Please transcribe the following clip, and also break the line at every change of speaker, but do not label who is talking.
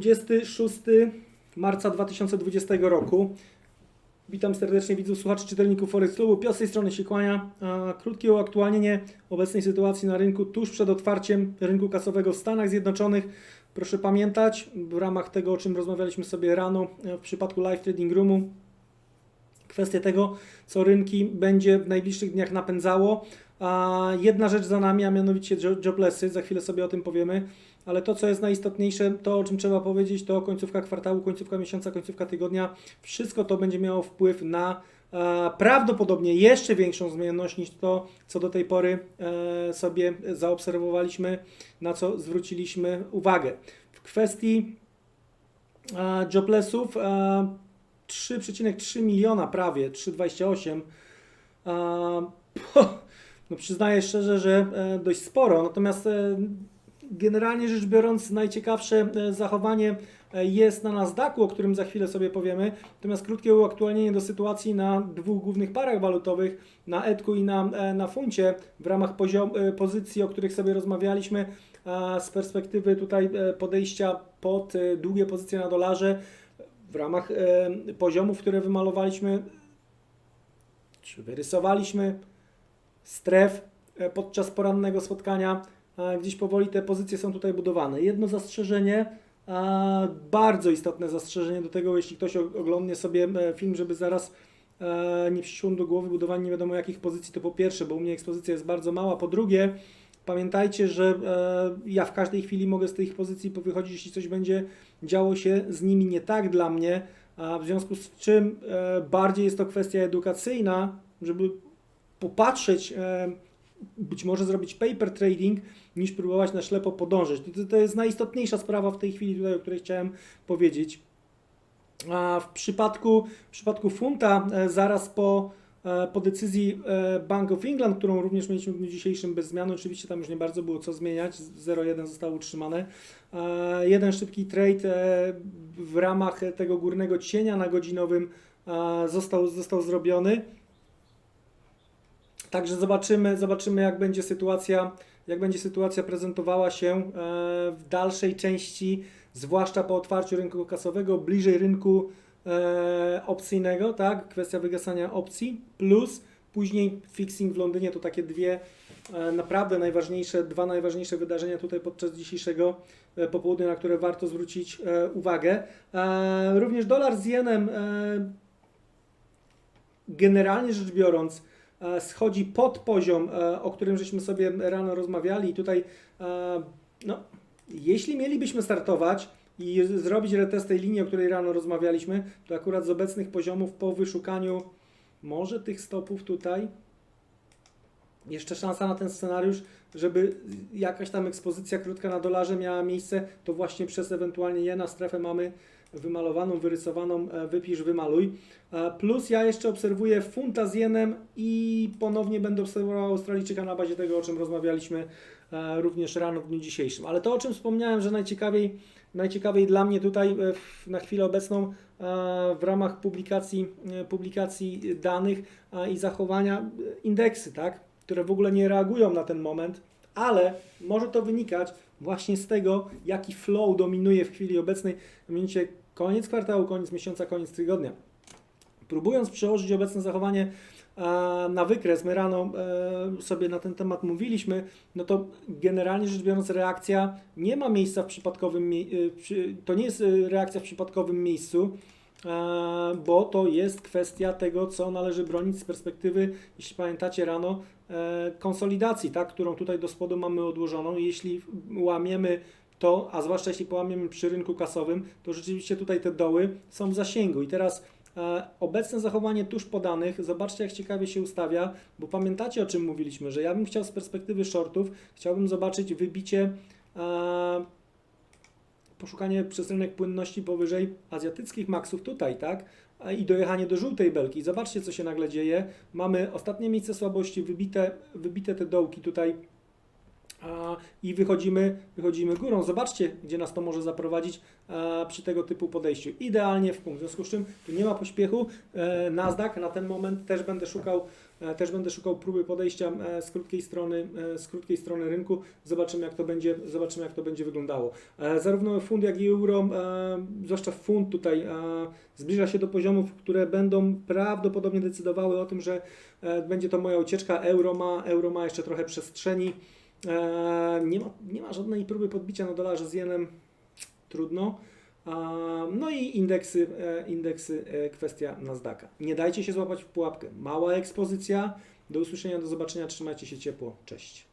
26 marca 2020 roku. Witam serdecznie widzów, słuchaczy, czytelników Forex Klubu. Piotr z tej strony się kłania. Krótkie uaktualnienie obecnej sytuacji na rynku tuż przed otwarciem rynku kasowego w Stanach Zjednoczonych. Proszę pamiętać, w ramach tego, o czym rozmawialiśmy sobie rano e, w przypadku Live Trading Roomu, kwestię tego, co rynki będzie w najbliższych dniach napędzało. A jedna rzecz za nami, a mianowicie jo- joblessy, za chwilę sobie o tym powiemy, ale to, co jest najistotniejsze, to o czym trzeba powiedzieć, to końcówka kwartału, końcówka miesiąca, końcówka tygodnia, wszystko to będzie miało wpływ na e, prawdopodobnie jeszcze większą zmienność niż to, co do tej pory e, sobie zaobserwowaliśmy, na co zwróciliśmy uwagę. W kwestii e, joblessów e, 3,3 miliona prawie, 3,28. E, No przyznaję szczerze, że e, dość sporo, natomiast e, generalnie rzecz biorąc najciekawsze e, zachowanie jest na Nasdaqu, o którym za chwilę sobie powiemy. Natomiast krótkie uaktualnienie do sytuacji na dwóch głównych parach walutowych, na ETKU i na, na funcie w ramach poziom, pozycji, o których sobie rozmawialiśmy z perspektywy tutaj podejścia pod długie pozycje na dolarze w ramach poziomów, które wymalowaliśmy czy wyrysowaliśmy stref e, podczas porannego spotkania. Gdzieś powoli te pozycje są tutaj budowane. Jedno zastrzeżenie, bardzo istotne zastrzeżenie do tego, jeśli ktoś oglądnie sobie e, film, żeby zaraz e, nie przyszło do głowy budowanie nie wiadomo jakich pozycji, to po pierwsze, bo u mnie ekspozycja jest bardzo mała, po drugie, pamiętajcie, że ja w każdej chwili mogę z tych pozycji powychodzić, jeśli coś będzie działo się z nimi nie tak dla mnie, a w związku z czym bardziej jest to kwestia edukacyjna, żeby popatrzeć, e, być może zrobić paper trading, niż próbować na ślepo podążać. To, to jest najistotniejsza sprawa w tej chwili tutaj, o której chciałem powiedzieć. A w przypadku, w przypadku funta, e, zaraz po, e, po decyzji Bank of England, którą również mieliśmy w dniu dzisiejszym bez zmian, oczywiście tam już nie bardzo było co zmieniać, 0,1 zostało utrzymane. Jeden szybki trade w ramach tego górnego cienia na godzinowym został, został zrobiony. Także zobaczymy, zobaczymy jak będzie sytuacja, jak będzie sytuacja prezentowała się e, w dalszej części, zwłaszcza po otwarciu rynku kasowego, bliżej rynku e, opcyjnego, tak? Kwestia wygasania opcji, plus później fixing w Londynie to takie dwie e, naprawdę najważniejsze, dwa najważniejsze wydarzenia tutaj podczas dzisiejszego popołudnia, na które warto zwrócić uwagę. Również dolar z jenem generalnie rzecz biorąc schodzi pod poziom, e, o którym żeśmy sobie rano rozmawiali. I tutaj e, no, jeśli mielibyśmy startować i zrobić retest tej linii, o której rano rozmawialiśmy, to akurat z obecnych poziomów po wyszukaniu może tych stopów tutaj jeszcze szansa na ten scenariusz, żeby jakaś tam ekspozycja krótka na dolarze miała miejsce, to właśnie przez ewentualnie jena strefę mamy wymalowaną, wyrysowaną, e, wypisz, wymaluj. E, Plus ja jeszcze obserwuję funta z jenem i ponownie będę obserwował Australijczyka na bazie tego, o czym rozmawialiśmy e, również rano w dniu dzisiejszym. Ale to, o czym wspomniałem, że najciekawiej, najciekawiej dla mnie tutaj na chwilę obecną w ramach publikacji, publikacji danych i zachowania indeksy, tak, które w ogóle nie reagują na ten moment, ale może to wynikać właśnie z tego, jaki flow dominuje w chwili obecnej, mianowicie koniec kwartału, koniec miesiąca, koniec tygodnia. Próbując przełożyć obecne zachowanie e, na wykres, my rano e, sobie na ten temat mówiliśmy, no to generalnie rzecz biorąc reakcja nie ma miejsca w przypadkowym, e, to nie jest reakcja w przypadkowym miejscu, bo to jest kwestia tego, co należy bronić z perspektywy, jeśli pamiętacie rano, konsolidacji, tak, którą tutaj do spodu mamy odłożoną. Jeśli łamiemy to, a zwłaszcza jeśli połamiemy przy rynku kasowym, to rzeczywiście tutaj te doły są w zasięgu. I teraz e, obecne zachowanie tuż podanych, zobaczcie jak ciekawie się ustawia, bo pamiętacie o czym mówiliśmy, że ja bym chciał z perspektywy shortów, chciałbym zobaczyć wybicie, e, poszukanie przez rynek płynności powyżej azjatyckich maksów tutaj, tak? A I dojechanie do żółtej belki. Zobaczcie co się nagle dzieje. Mamy ostatnie miejsce słabości, wybite, wybite te dołki tutaj a, i wychodzimy, wychodzimy górą. Zobaczcie, gdzie nas to może zaprowadzić a, przy tego typu podejściu. Idealnie w punkt. W związku z czym tu nie ma pośpiechu. E, Nasdaq na ten moment też będę szukał, e, też będę szukał próby podejścia e, z krótkiej strony, e, z krótkiej strony rynku. Zobaczymy, jak to będzie, zobaczymy, jak to będzie wyglądało. E, Zarówno funt, jak i euro, e, zwłaszcza funt tutaj e, zbliża się do poziomów, które będą prawdopodobnie decydowały o tym, że e, będzie to moja ucieczka. Euro ma, euro ma jeszcze trochę przestrzeni. E, Nie ma, nie ma żadnej próby podbicia na dolarze z jenem. Trudno. No i indeksy, e, indeksy e, kwestia Nasdaqa. Nie dajcie się złapać w pułapkę. Mała ekspozycja. Do usłyszenia, do zobaczenia. Trzymajcie się ciepło. Cześć.